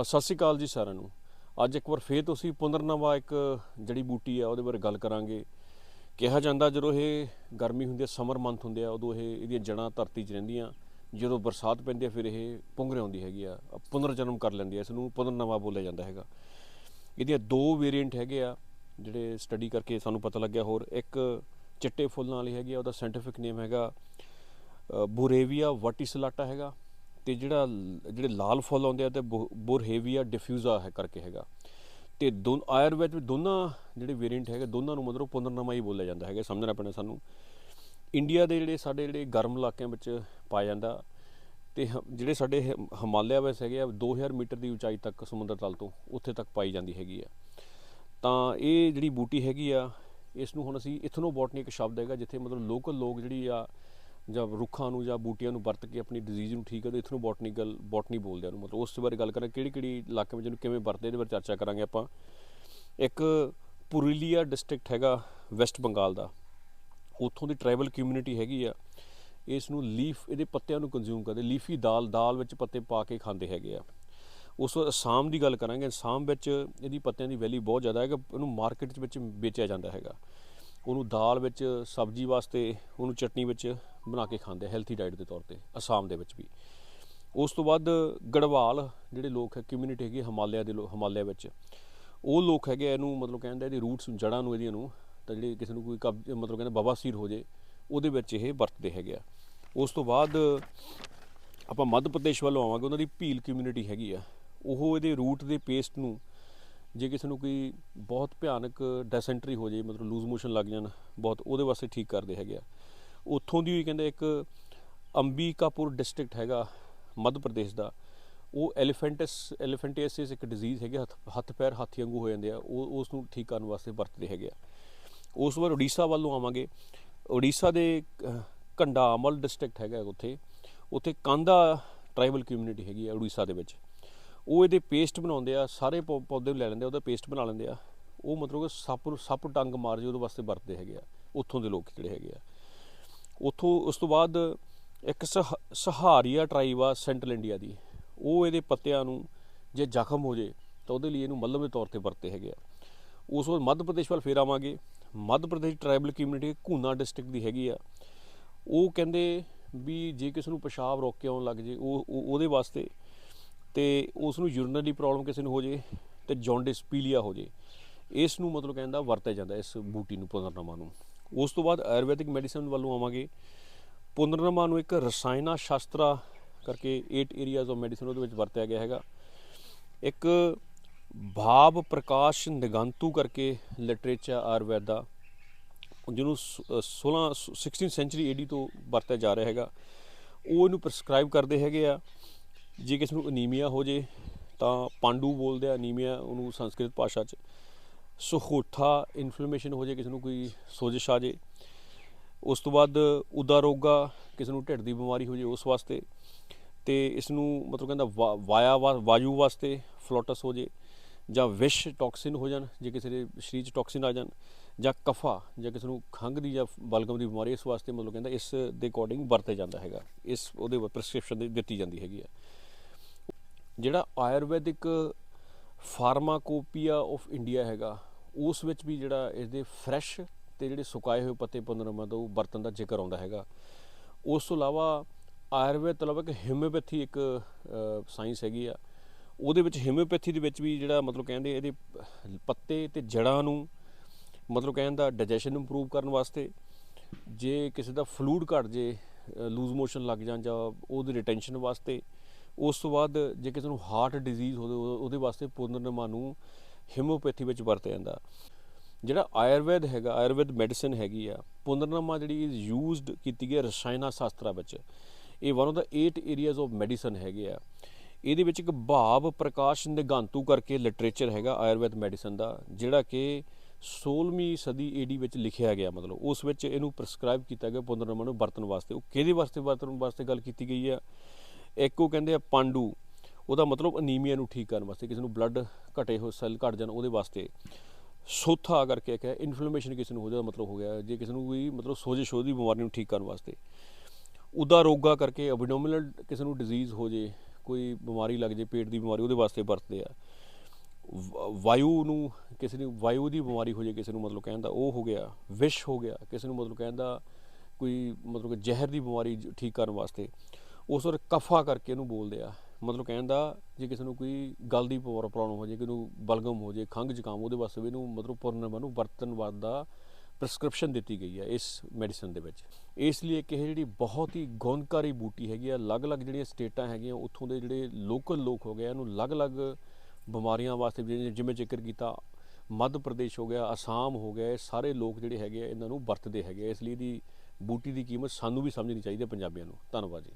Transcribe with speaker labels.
Speaker 1: ਸਤਿ ਸ਼੍ਰੀ ਅਕਾਲ ਜੀ ਸਾਰਿਆਂ ਨੂੰ। ਅੱਜ ਇੱਕ ਵਾਰ ਫੇਰ ਤੁਸੀਂ ਪੁਨਰਨਵਾ ਇੱਕ ਜੜੀ ਬੂਟੀ ਆ ਉਹਦੇ ਬਾਰੇ ਗੱਲ ਕਰਾਂਗੇ। ਕਿਹਾ ਜਾਂਦਾ ਜਦੋਂ ਇਹ ਗਰਮੀ ਹੁੰਦੀ ਹੈ ਸਮਰ ਮੰਥ ਹੁੰਦੇ ਆ ਉਦੋਂ ਇਹ ਇਹਦੀਆਂ ਜੜਾਂ ਧਰਤੀ 'ਚ ਰਹਿੰਦੀਆਂ। ਜਦੋਂ ਬਰਸਾਤ ਪੈਂਦੀ ਹੈ ਫਿਰ ਇਹ ਪੁੰਗਰ ਆਉਂਦੀ ਹੈਗੀ ਆ ਅ, ਪੁਨਰ ਜਨਮ ਕਰ ਲੈਂਦੀ ਹੈ ਇਸ ਨੂੰ ਪੁਨਰਨਵਾ ਬੋਲਿਆ ਜਾਂਦਾ ਹੈਗਾ। ਇਹਦੀਆਂ ਦੋ ਵੇਰੀਐਂਟ ਹੈਗੇ ਆ ਜਿਹੜੇ ਸਟੱਡੀ ਕਰਕੇ ਸਾਨੂੰ ਪਤਾ ਲੱਗਿਆ ਹੋਰ। ਇੱਕ ਚਿੱਟੇ ਫੁੱਲਾਂ ਵਾਲੀ ਹੈਗੀ ਆ ਉਹਦਾ ਸਾਇੰਟੀਫਿਕ ਨੇਮ ਹੈਗਾ ਬੁਰੇਵੀਆ ਵਰਟੀਸਲਾਟਾ ਹੈਗਾ। ਤੇ ਜਿਹੜਾ ਲ- ਜਿਹੜੇ ਲਾਲ ਫੁੱਲ ਆਉਂਦੇ ਆ ਤੇ ਬੁਰਹੇਵੀਆ ਡਿਫਿਊਜ਼ਾ ਹੈ ਕਰਕੇ ਹੈਗਾ। ਤੇ ਦੋ, ਆਯੁਰਵੈਦ ਵਿੱਚ ਦੋਨਾਂ ਜਿਹੜੇ ਵੇਰੀਐਂਟ ਹੈਗੇ, ਦੋਨਾਂ ਨੂੰ ਮਤਲਬ ਪੁਨਰਨਾਮਾ ਹੀ ਬੋਲਿਆ ਜਾਂਦਾ ਹੈਗਾ। ਸਮਝਣਾ ਪੈਣਾ ਸਾਨੂੰ। ਇੰਡੀਆ ਦੇ ਜਿਹੜੇ ਸਾਡੇ ਜਿਹੜੇ ਗਰਮ ਇਲਾਕਿਆਂ ਵਿੱਚ ਪਾਇਆ ਜਾਂਦਾ ਤੇ ਹ- ਜਿਹੜੇ ਸਾਡੇ ਹਿ- ਹਿਮਾਲਿਆ ਵਿੱਚ ਹੈਗੇ ਆ 2000 ਮੀਟਰ ਦੀ ਉਚਾਈ ਤੱਕ ਸਮੁੰਦਰ ਤਲ ਤੋਂ ਉੱਥੇ ਤੱਕ ਪਾਈ ਜਾਂਦੀ ਹੈਗੀ ਆ। ਤਾਂ ਇਹ ਜਿਹੜੀ ਬੂਟੀ ਹੈਗੀ ਆ, ਇਸ ਨੂੰ ਹੁਣ ਅਸੀਂ ਇਥਨੋਬੋਟਨੀ ਇੱਕ ਸ਼ਬਦ ਹੈਗਾ, ਜਿੱਥੇ ਮਤਲਬ ਲੋਕਲ ਲੋਕ ਜਿਹੜੀ ਆ ਜਾਂ ਰੁੱਖਾਂ ਨੂੰ ਜਾਂ ਬੂਟੀਆਂ ਨੂੰ ਵਰਤ ਕੇ ਆਪਣੀ ਡਿਜ਼ੀਜ਼ ਨੂੰ ਠੀਕ ਕਰਦੇ ਇਥਨੋ ਬੋਟਨੀਕਲ ਬੋਟਨੀ ਬੋਲਦੇ ਆ ਉਹਨੂੰ ਮਤਲਬ ਉਸ ਬਾਰੇ ਗੱਲ ਕਰਾਂਗੇ ਕਿਹੜੀ ਕਿਹੜੀ ਇਲਾਕੇ ਵਿੱਚ ਇਹਨੂੰ ਕਿਵੇਂ ਵਰਤਦੇ ਇਹਦੇ ਬਾਰੇ ਚਰਚਾ ਕਰਾਂਗੇ ਆਪਾਂ। ਇੱਕ ਪੁਰੂਲੀਆ ਡਿਸਟ੍ਰਿਕਟ ਹੈਗਾ ਵੈਸਟ ਬੰਗਾਲ ਦਾ। ਉੱਥੋਂ ਦੀ ਟ੍ਰਾਈਬਲ ਕਮਿਊਨਿਟੀ ਹੈਗੀ ਆ। ਇਸ ਨੂੰ ਲੀਫ ਇਹਦੇ ਪੱਤਿਆਂ ਨੂੰ ਕੰਜ਼ਿਊਮ ਕਰਦੇ ਲੀਫੀ ਦਾਲ ਦਾਲ ਵਿੱਚ ਪੱਤੇ ਪਾ ਕੇ ਖਾਂਦੇ ਹੈਗੇ ਆ। ਉਸ ਤੋਂ ਅਸਾਮ ਦੀ ਗੱਲ ਕਰਾਂਗੇ, ਅਸਾਮ ਵਿੱਚ ਇਹਦੀ ਪੱਤਿਆਂ ਦੀ ਵੈਲੀ ਬਹੁਤ ਜ਼ਿਆਦਾ ਹੈ ਕਿ ਉਹਨੂੰ ਮਾਰਕੀਟ ਵਿੱਚ ਵੇਚਿਆ ਜਾਂਦਾ ਹੈਗਾ। ਉਹਨੂੰ ਦਾਲ ਵਿੱਚ, ਸਬਜ਼ੀ ਵਾਸਤੇ ਉਹਨੂੰ ਚਟਨੀ ਵਿੱਚ ਬਣਾ ਕੇ ਖਾਂਦੇ ਹੈਲਥੀ ਡਾਈਟ ਦੇ ਤੌਰ ਤੇ, ਅਸਾਮ ਦੇ ਵਿੱਚ ਵੀ। ਉਸ ਤੋਂ ਬਾਅਦ ਗੜਵਾਲ, ਜਿਹੜੇ ਲੋਕ ਹੈ ਕਮਿਊਨਿਟੀ ਹੈਗੀ ਹਿਮਾਲਿਆ ਦੇ ਲੋਕ ਹਿਮਾਲਿਆ ਵਿੱਚ, ਉਹ ਲੋਕ ਹੈਗੇ ਆ, ਇਹਨੂੰ ਮਤਲਬ ਕਹਿੰਦੇ ਇਹਦੀ ਰੂਟਸ ਜੜਾਂ ਨੂੰ, ਇਹਦੀਆਂ ਨੂੰ, ਤਾਂ ਜਿਹੜੇ ਕਿਸੇ ਨੂੰ ਕੋਈ ਕਬਜ਼ ਮਤਲਬ ਕਹਿੰਦੇ ਬਵਾਸੀਰ ਹੋ ਜੇ, ਉਹਦੇ ਵਿੱਚ ਇਹ ਵਰਤਦੇ ਹੈਗੇ ਆ। ਉਸ ਤੋਂ ਬਾਅਦ ਆਪਾਂ ਮੱਧ ਪ੍ਰਦੇਸ਼ ਵੱਲੋਂ ਆਵਾਂਗੇ, ਉਹਨਾਂ ਦੀ ਭੀਲ ਕਮਿਊਨਿਟੀ ਹੈਗੀ ਆ। ਉਹ ਇਹਦੇ ਰੂਟ ਦੇ ਪੇਸਟ ਨੂੰ ਜੇ ਕਿਸੇ ਨੂੰ ਕੋਈ ਬਹੁਤ ਭਿਆਨਕ ਡੈਸੈਂਟਰੀ ਹੋ ਜੇ ਮਤਲਬ ਲੂਜ਼ ਮੋਸ਼ਨ ਲੱਗ ਜਾਣ, ਬਹੁਤ ਉਹਦੇ ਵਾਸਤੇ ਠੀਕ ਕਰਦੇ ਹੈਗੇ ਆ। ਉੱਥੋਂ ਦੀ ਵੀ ਕਹਿੰਦੇ ਇੱਕ ਅੰਬੀਕਾਪੁਰ ਡਿਸਟ੍ਰਿਕਟ ਹੈਗਾ, ਮੱਧ ਪ੍ਰਦੇਸ਼ ਦਾ। ਉਹ ਐਲੀਫੈਂਟਸ ਐਲੀਫੈਂਟੇਸਿਸ ਇੱਕ ਡਿਜ਼ੀਜ਼ ਹੈਗੀ, ਹੱਥ ਹੱਥ ਪੈਰ ਹਾਥੀ ਵਾਂਗੂ ਹੋ ਜਾਂਦੇ ਆ, ਉਹ, ਉਸ ਨੂੰ ਠੀਕ ਕਰਨ ਵਾਸਤੇ ਵਰਤਦੇ ਹੈਗੇ ਆ। ਉਸ ਤੋਂ ਬਾਅਦ ਉੜੀਸਾ ਵੱਲੋਂ ਆਵਾਂਗੇ। ਉੜੀਸਾ ਦੇ ਕੰਡਾਮਲ ਡਿਸਟ੍ਰਿਕਟ ਹੈਗਾ ਉੱਥੇ। ਉੱਥੇ ਕਾਂਦਾ ਟ੍ਰਾਈਬਲ ਕਮਿਊਨਿਟੀ ਹੈਗੀ ਆ ਉੜੀਸਾ ਦੇ ਵਿੱਚ। ਉਹ ਇਹਦੇ ਪੇਸਟ ਬਣਾਉਂਦੇ ਆ, ਸਾਰੇ ਪੌ- ਪੌਦੇ ਲੈ ਲੈਂਦੇ ਆ, ਉਹਦਾ ਪੇਸਟ ਬਣਾ ਲੈਂਦੇ ਆ। ਉਹ ਮਤਲਬ ਸੱਪ ਨੂੰ, ਸੱਪ ਟੰਗ ਮਾਰ ਜੇ, ਉਹਦੇ ਵਾਸਤੇ ਵਰਤਦੇ ਹੈਗੇ ਆ, ਉੱਥੋਂ ਦੇ ਲੋਕ ਜਿਹੜੇ ਹੈਗੇ ਆ। ਉੱਥੋਂ, ਉਸ ਤੋਂ ਬਾਅਦ ਇੱਕ ਸਹ- ਸਹਾਰੀਆ ਟ੍ਰਾਈਬ ਆ ਸੈਂਟਰਲ ਇੰਡੀਆ ਦੀ। ਉਹ ਇਹਦੇ ਪੱਤਿਆਂ ਨੂੰ ਜੇ ਜ਼ਖਮ ਹੋ ਜੇ, ਤਾਂ ਉਹਦੇ ਲਈ ਇਹਨੂੰ ਮੱਲਮ ਦੇ ਤੌਰ ਤੇ ਵਰਤੇ ਹੈਗੇ ਆ। ਉਸ ਤੋਂ ਬਾਅਦ ਮੱਧ ਪ੍ਰਦੇਸ਼ ਵੱਲ ਫੇਰ ਆਵਾਂਗੇ। Madhya Pradesh tribal community Guna district ਦੀ ਹੈਗੀ ਆ। ਉਹ ਕਹਿੰਦੇ ਵੀ ਜੇ ਕਿਸੇ ਨੂੰ ਪਿਸ਼ਾਬ ਰੋਕ ਕੇ ਆਉਣ ਲੱਗ ਜੇ ਉਹ- ਉਹਦੇ ਵਾਸਤੇ ਤੇ ਉਸ ਨੂੰ ਯੂਰੀਨਰੀ ਪ੍ਰੋਬਲਮ ਕਿਸੇ ਨੂੰ ਹੋ ਜੇ ਤੇ ਜੌਂਡਿਸ ਪੀਲੀਆ ਹੋ ਜੇ ਇਸ ਨੂੰ ਮਤਲਬ ਕਹਿੰਦਾ ਵਰਤਿਆ ਜਾਂਦਾ, ਇਸ ਬੂਟੀ ਨੂੰ, ਪੁਨਰਨਮਾ ਨੂੰ। ਉਸ ਤੋਂ ਬਾਅਦ ਆਯੁਰਵੈਦਿਕ ਮੈਡੀਸਨ ਵੱਲੋਂ ਆਵਾਂਗੇ। ਪੁਨਰਨਮਾ ਨੂੰ ਇੱਕ ਰਸਾਇਣਾ ਸ਼ਾਸਤਰਾ ਕਰਕੇ 8 ਏਰੀਆਜ਼ ਆਫ ਮੈਡੀਸਨ ਉਹਦੇ ਵਿੱਚ ਵਰਤਿਆ ਗਿਆ ਹੈਗਾ। ਇੱਕ ਭਾਵ ਪ੍ਰਕਾਸ਼ ਨਿਗੰਤੂ ਕਰਕੇ ਲਿਟਰੇਚਰ ਆਯੁਰਵੈਦ ਦਾ, ਜਿਹਨੂੰ ਸ- ਅ 16 16 ਸੈਂਚੁਰੀ ਏਡੀ ਤੋਂ ਵਰਤਿਆ ਜਾ ਰਿਹਾ ਹੈਗਾ। ਉਹ ਇਹਨੂੰ ਪ੍ਰਸਕ੍ਰਾਈਬ ਕਰਦੇ ਹੈਗੇ ਆ। ਜੇ ਕਿਸੇ ਨੂੰ ਅਨੀਮੀਆ ਹੋ ਜੇ, ਤਾਂ ਪਾਂਡੂ ਬੋਲਦੇ ਆ ਅਨੀਮੀਆ ਉਹਨੂੰ ਸੰਸਕ੍ਰਿਤ ਭਾਸ਼ਾ 'ਚ। ਸੁਹੋਠਾ ਇਨਫਲੇਮੇਸ਼ਨ ਹੋ ਜੇ, ਕਿਸੇ ਨੂੰ ਕੋਈ ਸੋਜਿਸ਼ ਆ ਜੇ, ਉਸ ਤੋਂ ਬਾਅਦ ਉਦਾਰੋਗਾ ਕਿਸੇ ਨੂੰ ਢਿੱਡ ਦੀ ਬਿਮਾਰੀ ਹੋ ਜੇ, ਉਸ ਵਾਸਤੇ। ਤੇ ਇਸ ਨੂੰ ਮਤਲਬ ਕਹਿੰਦਾ ਵਾ- ਵਾਇਆ ਵਾ- ਵਾਯੂ ਵਾਸਤੇ ਫਲੋਟਸ ਹੋ ਜੇ, ਜਾਂ ਵਿਸ਼ ਟੌਕਸਿਨ ਹੋ ਜਾਣ, ਜੇ ਕਿਸੇ ਦੇ ਸਰੀਰ 'ਚ ਟੌਕਸਿਨ ਆ ਜਾਣ, ਜਾਂ ਕਫਾ, ਜਾਂ ਕਿਸੇ ਨੂੰ ਖੰਘ ਦੀ ਜਾਂ ਬਲਗਮ ਦੀ ਬਿਮਾਰੀ, ਇਸ ਵਾਸਤੇ ਮਤਲਬ ਕਹਿੰਦਾ ਇਸ ਦੇ ਅਕੋਰਡਿੰਗ ਵਰਤਿਆ ਜਾਂਦਾ ਹੈਗਾ। ਇਸ ਉਹਦੇ ਪ੍ਰੈਸਕ੍ਰਿਪਸ਼ਨ ਦਿੱਤੀ ਜਾਂਦੀ ਹੈਗੀ ਆ। ਜਿਹੜਾ ਆਯੁਰਵੈਦਿਕ ਫਾਰਮਾਕੋਪੀਆ ਆਫ ਇੰਡੀਆ ਹੈਗਾ, ਉਸ ਵਿੱਚ ਵੀ ਜਿਹੜਾ ਇਸਦੇ ਫਰੈਸ਼ ਤੇ ਜਿਹੜੇ ਸੁਕਾਏ ਹੋਏ ਪੱਤੇ ਪੰਦਰਾਂ ਦਾ ਉਹ ਬਰਤਨ ਦਾ ਜ਼ਿਕਰ ਆਉਂਦਾ ਹੈਗਾ। ਉਸ ਤੋਂ ਇਲਾਵਾ ਆਯੁਰਵੇਦ ਤੋਂ ਇਲਾਵਾ ਇੱਕ ਹਿਮਿਓਪੈਥੀ ਇੱਕ ਸਾਇੰਸ ਹੈਗੀ ਆ। ਉਹਦੇ ਵਿੱਚ ਹਿਮਿਓਪੈਥੀ ਦੇ ਵਿੱਚ ਵੀ ਜਿਹੜਾ ਮਤਲਬ ਕਹਿੰਦੇ ਇਹਦੇ ਪੱਤੇ ਤੇ ਜੜਾਂ ਨੂੰ ਮਤਲਬ ਕਹਿਣ ਦਾ ਡਾਈਜੈਸ਼ਨ ਇੰਪਰੂਵ ਕਰਨ ਵਾਸਤੇ ਜੇ ਕਿਸੇ ਦਾ ਫਲੂਡ ਘਟ ਜੇ ਲੂਜ਼ ਮੋਸ਼ਨ ਲੱਗ ਜਾਣ ਜਾਂ ਉਹਦੀ ਰਿਟੈਂਸ਼ਨ ਵਾਸਤੇ ਉਸ ਤੋਂ ਬਾਅਦ ਜੇ ਕਿਸੇ ਨੂੰ ਹਾਰਟ ਡਿਜ਼ੀਜ਼ ਹੋਵੇ ਉਹਦੇ ਵਾਸਤੇ ਪੁਨਰਨਮਾ ਨੂੰ ਹਿਮੋਪੈਥੀ ਵਿੱਚ ਵਰਤਿਆ ਜਾਂਦਾ। ਜਿਹੜਾ ਆਯੁਰਵੈਦ ਹੈਗਾ, ਆਯੁਰਵੈਦ ਮੈਡੀਸਿਨ ਹੈਗੀ ਆ, ਪੁਨਰਨਮਾ ਜਿਹੜੀ ਯੂਜ਼ਡ ਕੀਤੀ ਗਈ ਹੈ ਰਸਾਇਣਾ ਸ਼ਾਸਤਰਾ ਵਿੱਚ। ਇਹ one of the 8 areas of medicine ਹੈਗੇ ਆ। ਇਹਦੇ ਵਿੱਚ ਇੱਕ ਭਾਵ ਪ੍ਰਕਾਸ਼ ਨਿਗੰਤੂ ਕਰਕੇ ਲਿਟਰੇਚਰ ਹੈਗਾ ਆਯੁਰਵੈਦ ਮੈਡੀਸਨ ਦਾ, ਜਿਹੜਾ ਕਿ 16ਵੀਂ ਸਦੀ ਏਡੀ ਵਿੱਚ ਲਿਖਿਆ ਗਿਆ ਮਤਲਬ, ਉਸ ਵਿੱਚ ਇਹਨੂੰ ਪ੍ਰਸਕ੍ਰਾਈਬ ਕੀਤਾ ਗਿਆ ਪੁਨਰਨਮਾ ਨੂੰ ਵਰਤਣ ਵਾਸਤੇ। ਉਹ ਕਿਹਦੇ ਵਾਸਤੇ ਵਰਤਣ ਵਾਸਤੇ ਗੱਲ ਕੀਤੀ ਗਈ ਆ? ਇੱਕ ਉਹ ਕਹਿੰਦੇ ਆ ਪਾਂਡੂ, ਉਹਦਾ ਮਤਲਬ ਅਨੀਮੀਆ ਨੂੰ ਠੀਕ ਕਰਨ ਵਾਸਤੇ, ਕਿਸੇ ਨੂੰ ਬਲੱਡ ਘਟੇ ਹੋ ਸੈੱਲ ਘਟ ਜਾਣ ਉਹਦੇ ਵਾਸਤੇ। ਸੋਥਾ ਕਰਕੇ ਇੱਕ ਹੈ ਇਨਫਲੇਮੇਸ਼ਨ ਕਿਸੇ ਨੂੰ ਹੋ ਜਾਦਾ ਮਤਲਬ ਹੋ ਗਿਆ, ਜੇ ਕਿਸੇ ਨੂੰ ਕੋਈ ਮਤਲਬ ਸੋਜਿਸ਼ ਦੀ ਬਿਮਾਰੀ ਨੂੰ ਠੀਕ ਕਰਨ ਵਾਸਤੇ। ਉਦਾ ਰੋਗਾ ਕਰਕੇ ਅਬਡੋਮਿਨਲ ਕਿਸੇ ਨੂੰ ਡਿਜ਼ੀਜ਼ ਹੋ ਜੇ ਕੋਈ ਬਿਮਾਰੀ ਲੱਗ ਜੇ ਪੇਟ ਦੀ ਬਿਮਾਰੀ ਉਹਦੇ ਵਾਸਤੇ ਵਰਤਦੇ ਆ। ਵ- ਵਾਯੂ ਨੂੰ ਕਿਸੇ ਨੂੰ, ਵਾਯੂ ਦੀ ਬਿਮਾਰੀ ਹੋ ਜੇ ਕਿਸੇ ਨੂੰ ਮਤਲਬ ਕਹਿੰਦਾ ਉਹ ਹੋ ਗਿਆ, ਵਿਸ਼ ਹੋ ਗਿਆ, ਕਿਸੇ ਨੂੰ ਮਤਲਬ ਕਹਿੰਦਾ ਕੋਈ ਮਤਲਬ ਜ਼ਹਿਰ ਦੀ ਬਿਮਾਰੀ ਠੀਕ ਕਰਨ ਵਾਸਤੇ। ਉਸ ਵਾਰ ਕਫਾ ਕਰਕੇ ਇਹਨੂੰ ਬੋਲਦੇ ਆ। ਮਤਲਬ ਕਹਿਣ ਦਾ ਜੇ ਕਿਸੇ ਨੂੰ ਕੋਈ ਗਲ ਦੀ ਪ੍ਰੋਬਲਮ ਹੋ ਜੇ, ਕਿਸੇ ਨੂੰ ਬਲਗਮ ਹੋ ਜੇ, ਖੰਘ ਜ਼ੁਕਾਮ, ਉਹਦੇ ਵਾਸਤੇ ਵੀ ਇਹਨੂੰ ਮਤਲਬ ਪੁਰਨਮਾ ਨੂੰ ਵਰਤਣ ਵਾਦ ਦਾ ਪ੍ਰੈਸਕ੍ਰਿਪਸ਼ਨ ਦਿੱਤੀ ਗਈ ਹੈ ਇਸ ਮੈਡੀਸਨ ਦੇ ਵਿੱਚ। ਇਸ ਲਈ ਕਿ ਇਹ ਜਿਹੜੀ ਬਹੁਤ ਹੀ ਗੁਣਕਾਰੀ ਬੂਟੀ ਹੈਗੀ ਆ, ਅਲੱਗ-ਅਲੱਗ ਜਿਹੜੀਆਂ ਸਟੇਟਾਂ ਹੈਗੀਆਂ, ਉੱਥੋਂ ਦੇ ਜਿਹੜੇ ਲੋਕਲ ਲੋਕ ਹੋ ਗਏ ਇਹਨੂੰ ਅਲੱਗ-ਅਲੱਗ ਬਿਮਾਰੀਆਂ ਵਾਸਤੇ ਜਿਵੇਂ ਜ਼ਿਕਰ ਕੀਤਾ, ਮੱਧ ਪ੍ਰਦੇਸ਼ ਹੋ ਗਿਆ, ਅਸਾਮ ਹੋ ਗਿਆ, ਇਹ ਸਾਰੇ ਲੋਕ ਜਿਹੜੇ ਹੈਗੇ ਆ, ਇਹਨਾਂ ਨੂੰ ਵਰਤਦੇ ਹੈਗੇ ਇਸ ਲਈ ਦੀ ਬੂਟੀ ਦੀ ਕੀਮਤ ਸਾਨੂੰ ਵੀ ਸਮਝਣੀ ਚਾਹੀਦੀ ਹੈ ਪੰਜਾਬੀਆਂ ਨੂੰ। ਧੰਨਵਾਦ ਜੀ।